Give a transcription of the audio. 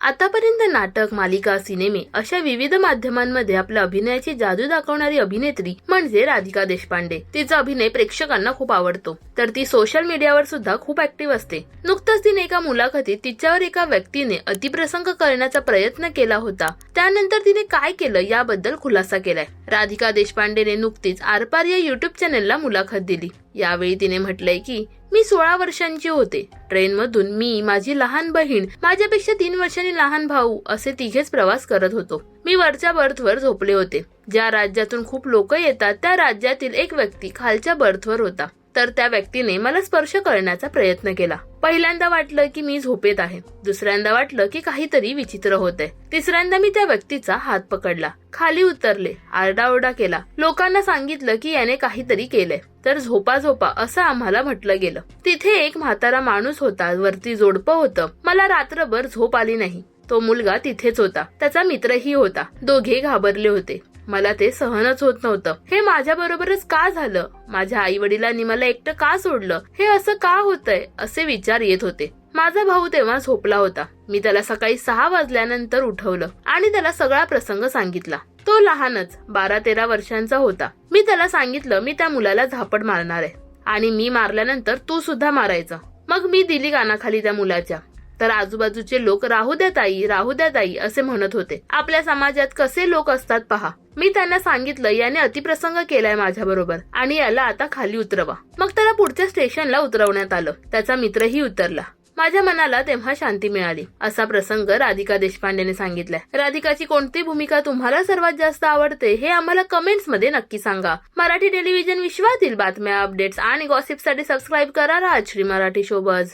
आतापर्यंत नाटक मालिका सिनेमे अशा विविध माध्यमांमध्ये आपल्या अभिनयाची जादू दाखवणारी अभिनेत्री म्हणजे राधिका देशपांडे. तिचा अभिनय प्रेक्षकांना खूप आवडतो. तर ती सोशल मीडियावर सुद्धा खूप ऍक्टिव्ह असते. नुकतंच तिने एका मुलाखतीत तिच्यावर एका व्यक्तीने अतिप्रसंग करण्याचा प्रयत्न केला होता. त्यानंतर तिने काय केलं याबद्दल खुलासा केलाय. राधिका देशपांडेने नुकतीच आरपार या युट्यूब चॅनेलला मुलाखत दिली. यावेळी तिने म्हटलंय की मी सोळा वर्षांची होते. ट्रेनमधून मी माझी लहान बहीण माझ्यापेक्षा तीन वर्षांनी लहान भाऊ असे तिघेच प्रवास करत होतो. मी वरच्या बर्थवर झोपले होते. ज्या राज्यातून खूप लोक येतात त्या राज्यातील एक व्यक्ती खालच्या बर्थवर होता. तर त्या व्यक्तीने मला स्पर्श करण्याचा प्रयत्न केला. पहिल्यांदा वाटलं की मी झोपेत आहे. दुसऱ्यांदा वाटलं की काहीतरी विचित्र होते तिसऱ्यांदा मी त्या व्यक्तीचा हात पकडला. खाली उतरले. आरडाओरडा केला. लोकांना सांगितलं की याने काहीतरी केलंय. तर झोपा झोपा असं आम्हाला म्हटलं गेलं. तिथे एक म्हातारा माणूस होता. वरती जोडपं होतं. मला रात्रभर झोप आली नाही. तो मुलगा तिथेच होता. त्याचा मित्रही होता. दोघे घाबरले होते. मला ते सहनच होत नव्हतं. हे माझ्या बरोबरच का झालं? माझ्या आई वडिलांनी मला एकटं का सोडलं? हे असं का होतंय? असे विचार येत होते. माझा भाऊ तेव्हा झोपला होता. मी त्याला सकाळी सहा वाजल्यानंतर उठवलं आणि त्याला सगळा प्रसंग सांगितला. तो लहानच बारा तेरा वर्षांचा होता. मी त्याला सांगितलं मी त्या मुलाला झापड मारणार आहे. आणि मी मारल्यानंतर तू सुद्धा मारायचा. मग मी दिली कानाखाली त्या मुलाच्या. तर आजूबाजूचे लोक राहू द्या ताई राहू द्या ताई असे म्हणत होते. आपल्या समाजात कसे लोक असतात पहा. मी त्यांना सांगितलं याने अतिप्रसंग केलाय माझ्याबरोबर आणि याला आता खाली उतरवा. मग त्याला पुढच्या स्टेशनला उतरवण्यात आलं. त्याचा मित्रही उतरला. माझ्या मनाला तेव्हा शांती मिळाली. असा प्रसंग राधिका देशपांडेने सांगितलाय. राधिकाची कोणती भूमिका तुम्हाला सर्वात जास्त आवडते हे आम्हाला कमेंट्समध्ये नक्की सांगा. मराठी टेलिव्हिजन विश्वातील बातम्या अपडेट्स आणि गॉसिपसाठी सबस्क्राईब करा राजश्री मराठी शोबज.